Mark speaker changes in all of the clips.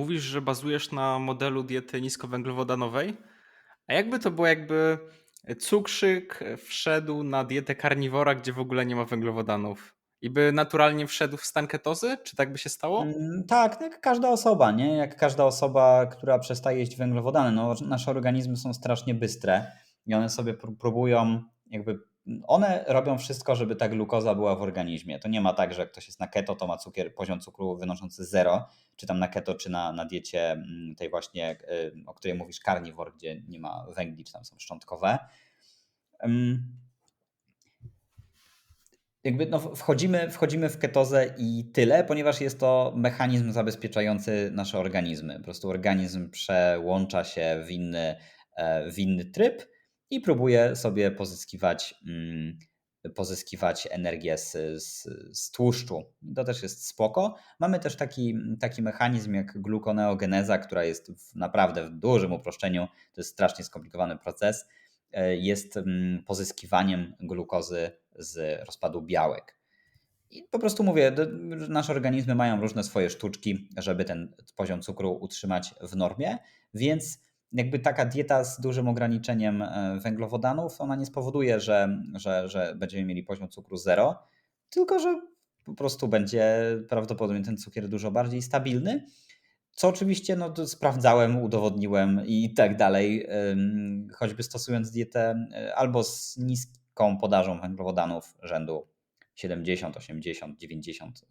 Speaker 1: mówisz, że bazujesz na modelu diety niskowęglowodanowej, a jakby to było, jakby cukrzyk wszedł na dietę karniwora, gdzie w ogóle nie ma węglowodanów? I by naturalnie wszedł w stan ketozy? Czy tak by się stało?
Speaker 2: Mm, tak, tak jak każda osoba, nie? Jak każda osoba, która przestaje jeść węglowodany. No, nasze organizmy są strasznie bystre i one sobie próbują jakby one robią wszystko, żeby ta glukoza była w organizmie. To nie ma tak, że ktoś jest na keto, to ma cukier, poziom cukru wynoszący zero, czy tam na keto, czy na, na diecie mm, tej właśnie, y, o której mówisz, carnivore, gdzie nie ma węgli, czy tam są szczątkowe. Jakby no wchodzimy, wchodzimy w ketozę i tyle, ponieważ jest to mechanizm zabezpieczający nasze organizmy. Po prostu organizm przełącza się w inny, e, w inny tryb i próbuje sobie pozyskiwać, mm, pozyskiwać energię z, z, z tłuszczu. To też jest spoko. Mamy też taki, taki mechanizm jak glukoneogeneza, która jest w, naprawdę w dużym uproszczeniu, to jest strasznie skomplikowany proces, e, jest mm, pozyskiwaniem glukozy z rozpadu białek. I po prostu mówię, nasze organizmy mają różne swoje sztuczki, żeby ten poziom cukru utrzymać w normie, więc jakby taka dieta z dużym ograniczeniem e, węglowodanów, ona nie spowoduje, że, że, że będziemy mieli poziom cukru zero, tylko że po prostu będzie prawdopodobnie ten cukier dużo bardziej stabilny. Co oczywiście no, sprawdzałem, udowodniłem i tak dalej, choćby stosując dietę e, albo z niską podażą węglowodanów rzędu 70, 80, 90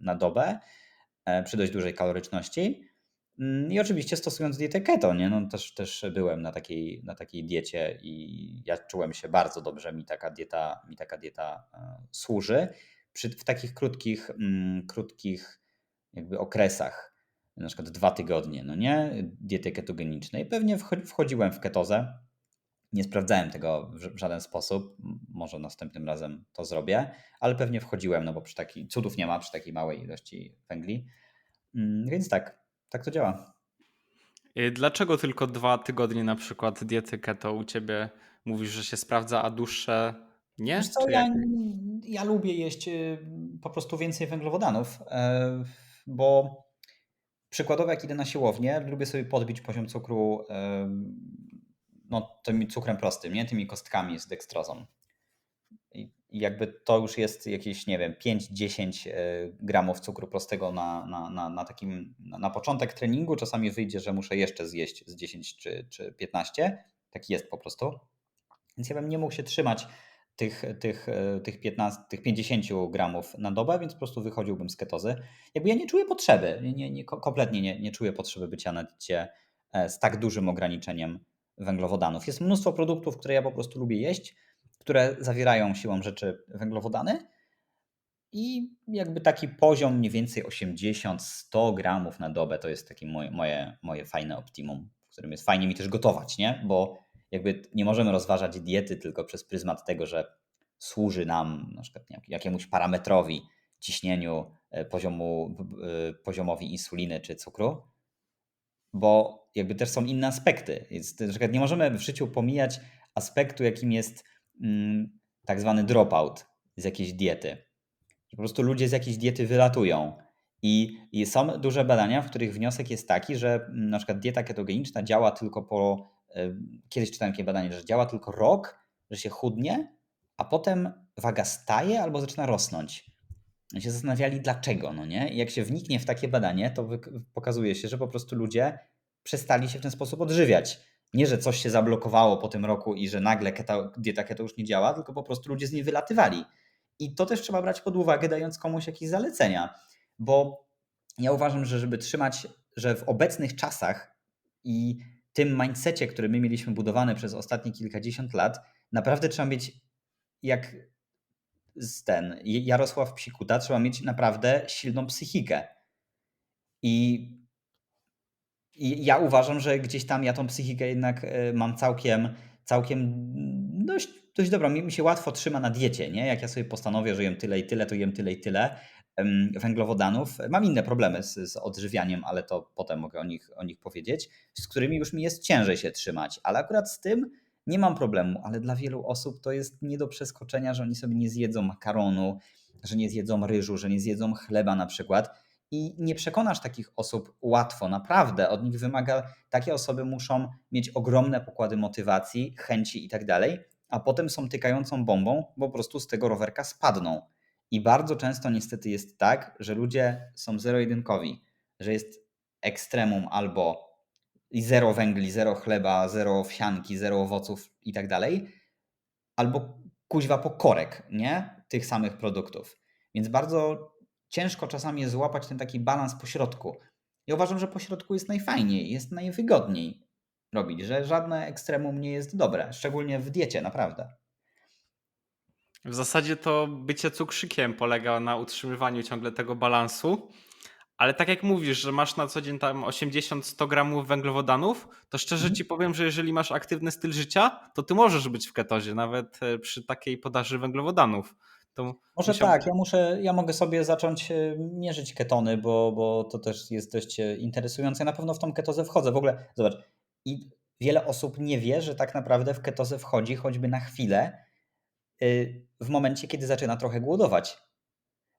Speaker 2: na dobę e, przy dość dużej kaloryczności, I oczywiście stosując dietę keto, nie? No też, też byłem na takiej, na takiej diecie i ja czułem się bardzo dobrze, mi taka dieta, mi taka dieta e, służy. Przy, w takich krótkich, mm, krótkich jakby okresach, na przykład dwa tygodnie, no nie, diety ketogenicznej, pewnie wchodziłem w ketozę. Nie sprawdzałem tego w żaden sposób, może następnym razem to zrobię, ale pewnie wchodziłem, no bo przy takiej, cudów nie ma przy takiej małej ilości węgli. Mm, więc tak, tak to działa.
Speaker 1: Y, dlaczego tylko dwa tygodnie na przykład diety keto u ciebie mówisz, że się sprawdza, a dłuższe nie?
Speaker 2: Wiesz co, ja, ja, lubię jeść y, po prostu więcej węglowodanów, e, bo przykładowo jak idę na siłownię, lubię sobie podbić poziom cukru e, no, tym cukrem prostym, nie? tymi kostkami z dekstrozą. Jakby to już jest jakieś, nie wiem, 5-10 e, gramów cukru prostego na, na, na, na takim, na, początek treningu. Czasami wyjdzie, że muszę jeszcze zjeść z 10 czy, czy 15. Tak jest po prostu. Więc ja bym nie mógł się trzymać tych, tych, e, tych, 15, tych 50 gramów na dobę, więc po prostu wychodziłbym z ketozy. Jakby ja nie czuję potrzeby, nie, nie, kompletnie nie, nie czuję potrzeby bycia na diecie e, z tak dużym ograniczeniem węglowodanów. Jest mnóstwo produktów, które ja po prostu lubię jeść, które zawierają siłą rzeczy węglowodany. I jakby taki poziom mniej więcej 80-100 gramów na dobę to jest takie moje, moje, moje fajne optimum, w którym jest fajnie mi też gotować, nie? Bo jakby nie możemy rozważać diety tylko przez pryzmat tego, że służy nam na przykład jakiemuś parametrowi, ciśnieniu, e, poziomu, e, poziomowi insuliny czy cukru, bo jakby też są inne aspekty. Jest, na przykład nie możemy w życiu pomijać aspektu, jakim jest tak zwany dropout z jakiejś diety. Po prostu ludzie z jakiejś diety wylatują. I, I, są duże badania, w których wniosek jest taki, że mm, na przykład dieta ketogeniczna działa tylko po. E, kiedyś czytałem takie badanie, że działa tylko rok, że się chudnie, a potem waga staje albo zaczyna rosnąć. I się zastanawiali, dlaczego, no nie? I jak się wniknie w takie badanie, to pokazuje się, że po prostu ludzie przestali się w ten sposób odżywiać nie, że coś się zablokowało po tym roku i że nagle keto, dieta keto już nie działa, tylko po prostu ludzie z niej wylatywali. I to też trzeba brać pod uwagę, dając komuś jakieś zalecenia, bo ja uważam, że żeby trzymać, że w obecnych czasach i tym mindsetie, który my mieliśmy budowany przez ostatnie kilkadziesiąt lat, naprawdę trzeba mieć jak z ten Jarosław Psikuta, trzeba mieć naprawdę silną psychikę. I i ja uważam, że gdzieś tam ja tą psychikę jednak e, mam całkiem, całkiem dość, dość dobrą. Mi, mi się łatwo trzyma na diecie, nie? Jak ja sobie postanowię, że jem tyle i tyle, to jem tyle i tyle węglowodanów. Mam inne problemy z, z, odżywianiem, ale to potem mogę o nich, o nich powiedzieć, z którymi już mi jest ciężej się trzymać. Ale akurat z tym nie mam problemu, ale dla wielu osób to jest nie do przeskoczenia, że oni sobie nie zjedzą makaronu, że nie zjedzą ryżu, że nie zjedzą chleba na przykład I nie przekonasz takich osób łatwo, naprawdę. Od nich wymaga, takie osoby muszą mieć ogromne pokłady motywacji, chęci i tak dalej, a potem są tykającą bombą, bo po prostu z tego rowerka spadną. I bardzo często niestety jest tak, że ludzie są zero-jedynkowi, że jest ekstremum albo zero węgli, zero chleba, zero owsianki, zero owoców i tak dalej, albo kuźwa pokorek, nie? Tych samych produktów. Więc bardzo ciężko czasami jest złapać ten taki balans pośrodku. Ja uważam, że pośrodku jest najfajniej, jest najwygodniej robić, że żadne ekstremum nie jest dobre, szczególnie w diecie, naprawdę.
Speaker 1: W zasadzie to bycie cukrzykiem polega na utrzymywaniu ciągle tego balansu, ale tak jak mówisz, że masz na co dzień tam 80-100 gramów węglowodanów, to szczerze
Speaker 2: Mhm.
Speaker 1: ci powiem, że jeżeli masz aktywny styl życia, to ty możesz być w ketozie, nawet e, przy takiej podaży węglowodanów. To
Speaker 2: Może
Speaker 1: musiał-
Speaker 2: tak, ja muszę, ja mogę sobie zacząć e, mierzyć ketony, bo, bo to też jest dość e, interesujące. Ja na pewno w tą ketozę wchodzę. W ogóle, zobacz, i wiele osób nie wie, że tak naprawdę w ketozę wchodzi choćby na chwilę, y, w momencie, kiedy zaczyna trochę głodować.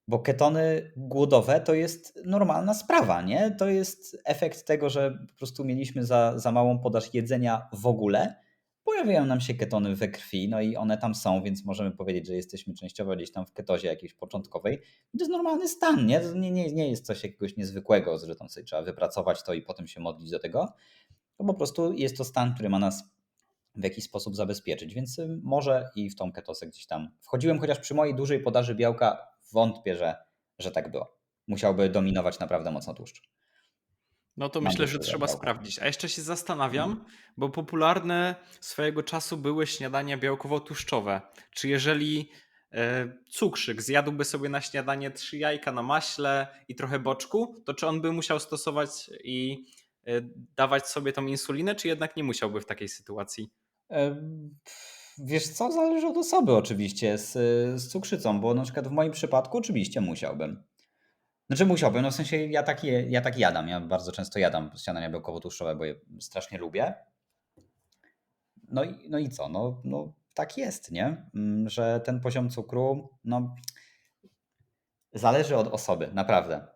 Speaker 2: Bo ketony głodowe to jest normalna sprawa, nie? To jest efekt tego, że po prostu mieliśmy za, za małą podaż jedzenia w ogóle. Pojawiają nam się ketony we krwi, no i one tam są, więc możemy powiedzieć, że jesteśmy częściowo gdzieś tam w ketozie jakiejś początkowej. To jest normalny stan, nie? To nie, nie, nie jest coś jakiegoś niezwykłego, że tam sobie trzeba wypracować to i potem się modlić do tego. To po prostu jest to stan, który ma nas w jakiś sposób zabezpieczyć, więc y, może i w tą ketozę gdzieś tam wchodziłem, chociaż przy mojej dużej podaży białka wątpię, że, że tak było. Musiałby dominować naprawdę mocno tłuszcz.
Speaker 1: No to
Speaker 2: Mam
Speaker 1: myślę, że trzeba sprawdzić. A jeszcze się zastanawiam, bo popularne swojego czasu były śniadania białkowo-tłuszczowe. Czy jeżeli e, cukrzyk zjadłby sobie na śniadanie trzy jajka na maśle i trochę boczku, to czy on by musiał stosować i e, dawać sobie tą insulinę, czy jednak nie musiałby w takiej sytuacji?
Speaker 2: Em, Wiesz co, zależy od osoby oczywiście z, z cukrzycą, bo na przykład w moim przypadku oczywiście musiałbym. Znaczy musiałbym, no w sensie ja tak, je, ja tak jadam, ja bardzo często jadam śniadania białkowo-tłuszczowe, bo je strasznie lubię. No i, no i co, no, no tak jest, nie? Mm, Że ten poziom cukru, no zależy od osoby, naprawdę.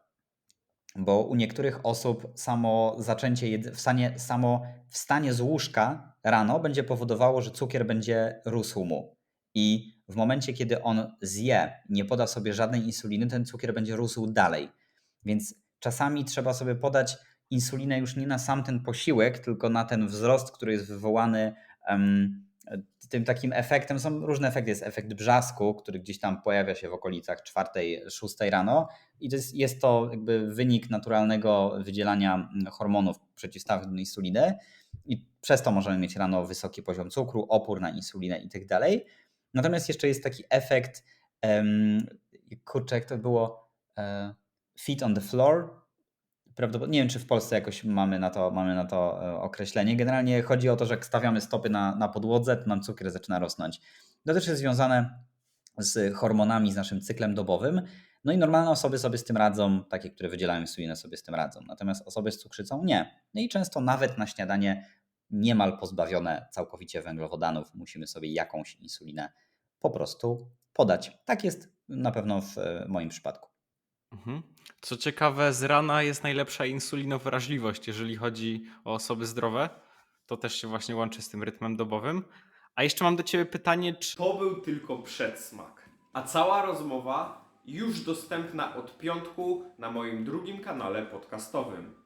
Speaker 2: Bo u niektórych osób samo zaczęcie jed- wstanie, samo wstanie z łóżka rano będzie powodowało, że cukier będzie rósł mu. I w momencie, kiedy on zje, nie poda sobie żadnej insuliny, ten cukier będzie rósł dalej. Więc czasami trzeba sobie podać insulinę już nie na sam ten posiłek, tylko na ten wzrost, który jest wywołany em, tym takim efektem. Są różne efekty. Jest efekt brzasku, który gdzieś tam pojawia się w okolicach 4-6 rano. I to jest, jest to jakby wynik naturalnego wydzielania hormonów przeciwstawnych do insuliny. I przez to możemy mieć rano wysoki poziom cukru, opór na insulinę i tak dalej. Natomiast jeszcze jest taki efekt, um, kurczę, jak to było, e, feet on the floor. Prawdopodobnie, nie wiem, czy w Polsce jakoś mamy na to, mamy na to e, określenie. Generalnie chodzi o to, że jak stawiamy stopy na, na podłodze, to nam cukier zaczyna rosnąć. To też jest związane z hormonami, z naszym cyklem dobowym. No i normalne osoby sobie z tym radzą, takie, które wydzielają insulinę, sobie z tym radzą. Natomiast osoby z cukrzycą nie. No i często nawet na śniadanie niemal pozbawione całkowicie węglowodanów musimy sobie jakąś insulinę po prostu podać. Tak jest na pewno w e, moim przypadku.
Speaker 1: Mhm. Co ciekawe, z rana jest najlepsza insulinowrażliwość, jeżeli chodzi o osoby zdrowe. To też się właśnie łączy z tym rytmem dobowym. A jeszcze mam do Ciebie pytanie, czy to był tylko przedsmak, a cała rozmowa już dostępna od piątku na moim drugim kanale podcastowym.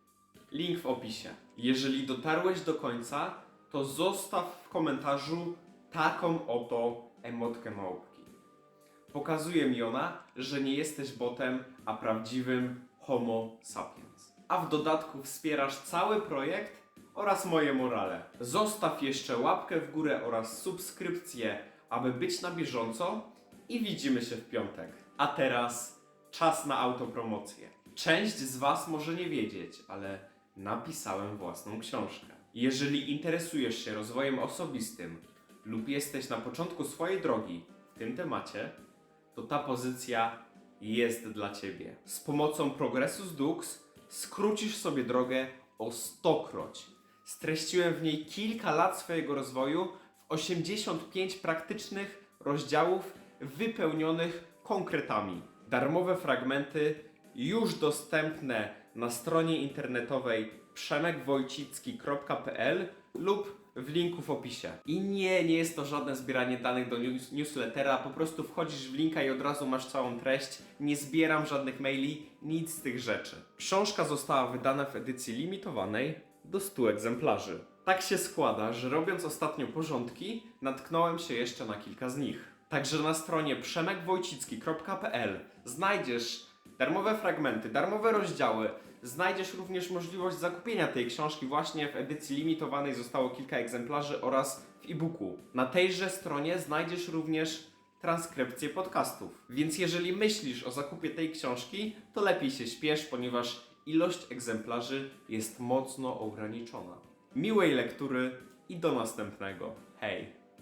Speaker 1: Link w opisie. Jeżeli dotarłeś do końca, to zostaw w komentarzu taką oto emotkę małpki. Pokazuje mi ona, że nie jesteś botem, a prawdziwym Homo sapiens. A w dodatku wspierasz cały projekt oraz moje morale. Zostaw jeszcze łapkę w górę oraz subskrypcję, aby być na bieżąco i widzimy się w piątek. A teraz czas na autopromocję. Część z Was może nie wiedzieć, ale napisałem własną książkę. Jeżeli interesujesz się rozwojem osobistym lub jesteś na początku swojej drogi w tym temacie, to ta pozycja jest dla Ciebie. Z pomocą Progressus Dux skrócisz sobie drogę o stokroć. Streściłem w niej kilka lat swojego rozwoju w 85 praktycznych rozdziałów wypełnionych konkretami. Darmowe fragmenty
Speaker 3: już dostępne na stronie internetowej przemekwojcicki.pl lub w linku w opisie. I nie, nie jest to żadne zbieranie danych do news newslettera, po prostu wchodzisz w linka i od razu masz całą treść. Nie zbieram żadnych maili, nic z tych rzeczy. Książka została wydana w edycji limitowanej do 100 egzemplarzy. Tak się składa, że robiąc ostatnio porządki, natknąłem się jeszcze na kilka z nich. Także na stronie przemekwojcicki.pl znajdziesz darmowe fragmenty, darmowe rozdziały. Znajdziesz również możliwość zakupienia tej książki właśnie w edycji limitowanej, zostało kilka egzemplarzy oraz w e-booku. Na tejże stronie znajdziesz również transkrypcję podcastów. Więc jeżeli myślisz o zakupie tej książki, to lepiej się śpiesz, ponieważ ilość egzemplarzy jest mocno ograniczona. Miłej lektury i do następnego. Hej!